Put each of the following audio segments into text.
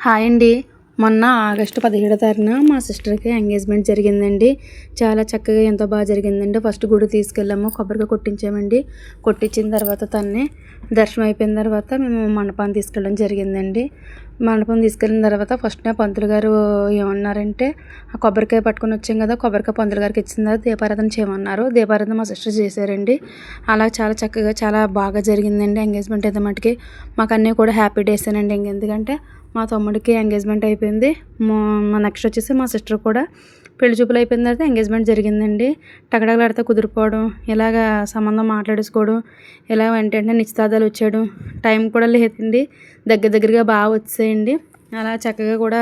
Hi అండి. మొన్న August పదిహేడో తారీఖున మా సిస్టర్కి ఎంగేజ్మెంట్ జరిగిందండి. చాలా చక్కగా ఎంతో బాగా జరిగిందండి. ఫస్ట్ గుడి తీసుకెళ్ళాము కొబ్బరికాయ కొట్టించామండి. కొట్టించిన తర్వాత తన్ని దర్శనం అయిపోయిన తర్వాత మేము మండపాన్ని తీసుకెళ్ళడం జరిగిందండి. మండపం తీసుకెళ్ళిన తర్వాత ఫస్ట్ పంతులు గారు ఏమన్నారంటే ఆ కొబ్బరికాయ పట్టుకొని వచ్చాం కదా కొబ్బరికాయ పంతులు గారికి ఇచ్చిన తర్వాత దీపారాధన చేయమన్నారు. దీపారాధన మా సిస్టర్ చేశారండి. అలా చాలా చక్కగా చాలా బాగా జరిగిందండి ఎంగేజ్మెంట్ అయితే మటుకి. మాకు అన్నీ కూడా హ్యాపీ డేస్ అండి ఎందుకంటే మా తమ్ముడికి ఎంగేజ్మెంట్ అయిపోయింది. మా నెక్స్ట్ వచ్చేసి మా సిస్టర్ కూడా పెళ్ళి చూపులు అయిపోయిన తర్వాత ఎంగేజ్మెంట్ జరిగిందండి. టగడగలాడితే కుదిరిపోవడం ఇలాగ సంబంధం మాట్లాడేసుకోవడం ఇలా వెంటనే నిశ్చితార్థాలు వచ్చాడు టైం కూడా లేదండి. దగ్గర దగ్గరగా బాగా వచ్చేయండి. అలా చక్కగా కూడా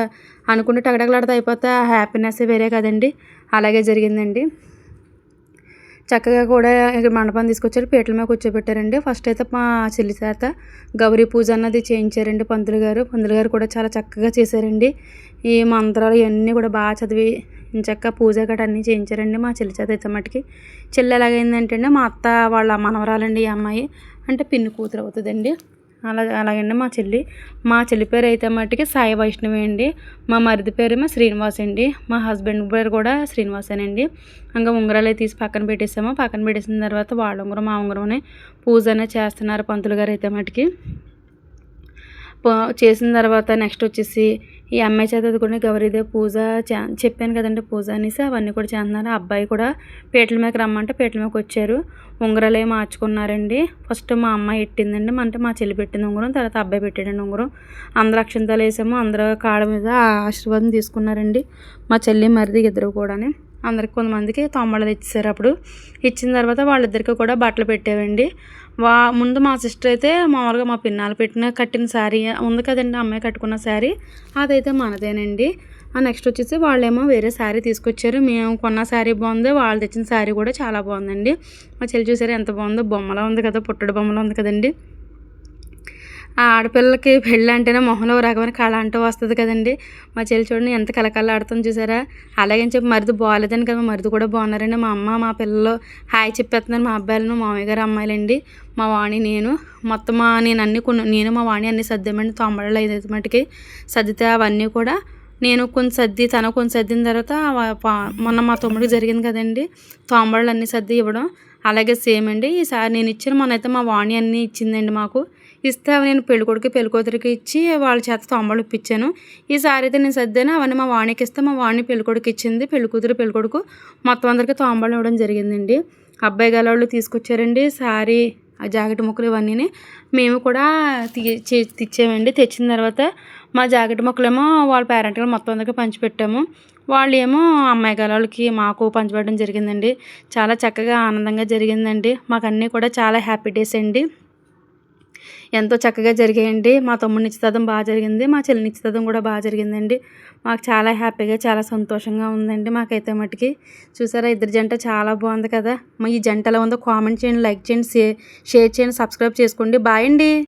అనుకుంటే టగడగలాడితే అయిపోతే హ్యాపీనెస్ వేరే కదండి. అలాగే జరిగిందండి. చక్కగా కూడా మండపం తీసుకొచ్చారు. పీటల మీద కూర్చోబెట్టారండి. ఫస్ట్ అయితే మా చెల్లి చేత గౌరీ పూజ అన్నది చేయించారండి పంతులు గారు. పంతులు గారు కూడా చాలా చక్కగా చేశారండి. ఈ మంత్రాలు ఇవన్నీ కూడా బాగా చదివి చక్క పూజ గట్ట అన్నీ చేయించారండి మా చెల్లి చేత అయితే మటుకి. చెల్లి ఎలాగైందంటే మా అత్త వాళ్ళ మనవరాలండి ఈ అమ్మాయి. అంటే పిన్ని కూతురు అవుతుందండి. అలా అలాగండి మా చెల్లి. మా చెల్లి పేరు అయితే మట్టుకి సాయి వైష్ణవి అండి. మా మరిది పేరేమో శ్రీనివాస్ అండి. మా హస్బెండ్ పేరు కూడా శ్రీనివాసేనండి. ఇంకా ఉంగరాలు తీసి పక్కన పెట్టేసాము. పక్కన పెట్టేసిన తర్వాత వాళ్ళ ఉంగరం మా ఉంగరం పూజ అనేది చేస్తున్నారు పంతులు గారు అయితే మటుకి. చేసిన తర్వాత నెక్స్ట్ వచ్చేసి ఈ అమ్మాయి చేత కూడా గౌరీదేవి పూజ చెప్పాను కదండి పూజ అనేసి అవన్నీ కూడా చేస్తున్నారు. అబ్బాయి కూడా పీటల మీదకి రమ్మంటే పీటల మీదకి వచ్చారు. ఉంగరాలు ఏమి మార్చుకున్నారండి ఫస్ట్ మా అమ్మాయి పెట్టిందండి అంటే మా చెల్లి పెట్టింది ఉంగరం తర్వాత అబ్బాయి పెట్టాడండి ఉంగరం. అందరు అక్షంతాలు వేసాము అందరూ కాళ్ళ మీద ఆశీర్వాదం తీసుకున్నారండి. మా చెల్లి మరిది ఇద్దరు కూడానే. అందరికి కొంతమందికి తొమ్మలు ఇచ్చేసారు అప్పుడు. ఇచ్చిన తర్వాత వాళ్ళిద్దరికి కూడా బట్టలు పెట్టావండి వా ముందు మా సిస్టర్ అయితే మామూలుగా మా పిన్నాలు పెట్టిన కట్టిన శారీ ఉంది కదండి అమ్మాయి కట్టుకున్న శారీ అదైతే మనదేనండి. నెక్స్ట్ వచ్చేసి వాళ్ళేమో వేరే శారీ తీసుకొచ్చారు. మేము కొన్న శారీ బాగుంది వాళ్ళు తెచ్చిన శారీ కూడా చాలా బాగుందండి. మా చెల్లి చూసారు ఎంత బాగుందో? బొమ్మలా ఉంది కదా పుట్టడు బొమ్మలా ఉంది కదండి. ఆ ఆడపిల్లలకి పెళ్ళి అంటేనే మొహంలో రకమైన కళ అంటూ వస్తుంది కదండి. మా చెల్లి చూడండి ఎంత కలకల్లాడుతుంది చూసారా? అలాగని చెప్పి మరిది బాగాలేదని కదా మరిది కూడా బాగున్నారండి. మా అమ్మ మా పిల్లలు హాయ్ చెప్పేస్తున్నాను మా అబ్బాయిలను మామయ్య గారు అమ్మాయిలండి. మా వాణి నేను. మొత్తం నేను అన్ని కొన్ని నేను మా వాణి అన్ని సర్దామండి తొంభళ్ళు ఐదు మటుకి. సర్దితే అవన్నీ కూడా నేను కొంచెం సర్ది తన కొంచెం సర్దిన తర్వాత మొన్న మా తమ్ముడికి జరిగింది కదండి. తోంబళ్ళు అన్నీ సర్ది ఇవ్వడం. అలాగే సేమ్ అండి. ఈసారి నేను ఇచ్చిన మనైతే మా వాణి అన్నీ ఇచ్చిందండి మాకు. ఇస్తే నేను పెళ్ళికొడుకు పెళ్ళికూతురికి ఇచ్చి వాళ్ళ చేత తొంబలు ఇప్పించాను. ఈసారి అయితే నేను సర్దాను? అవన్నీ మా వాణికి ఇస్తే మా వాణి పెళ్ళికొడుకు ఇచ్చింది. పెళ్ళికూతురు పెళ్ళికొడుకు మొత్తం అందరికీ తొంబలు ఇవ్వడం జరిగిందండి. అబ్బాయి గలవాళ్ళు తీసుకొచ్చారండి సారీ ఆ జాకెట్ ముక్కలు ఇవన్నీ మేము కూడా తెచ్చామండి. తెచ్చిన తర్వాత మా జాకెట్ మొక్కలేమో వాళ్ళ పేరెంట్గా మొత్తం అందరికీ పంచిపెట్టాము వాళ్ళు ఏమో అమ్మాయి గలవాళ్ళకి మాకు పంచిపెట్టడం జరిగిందండి. చాలా చక్కగా ఆనందంగా జరిగిందండి. మాకు అన్నీ కూడా చాలా హ్యాపీ డేస్ అండి. ఎంతో చక్కగా జరిగాయండి. మా తమ్ముడి నిశ్చితార్థం బాగా జరిగింది. మా చెల్లి నిశ్చితార్థం కూడా బాగా జరిగిందండి. మాకు చాలా హ్యాపీగా చాలా సంతోషంగా ఉందండి మాకైతే మటుకి. చూసారా ఇద్దరు జంట చాలా బాగుంది కదా. మా ఈ జంట ఎలా ఉందో కామెంట్ చేయండి లైక్ చేయండి షేర్ చేయండి సబ్స్క్రైబ్ చేసుకోండి. బాయ్ అండి.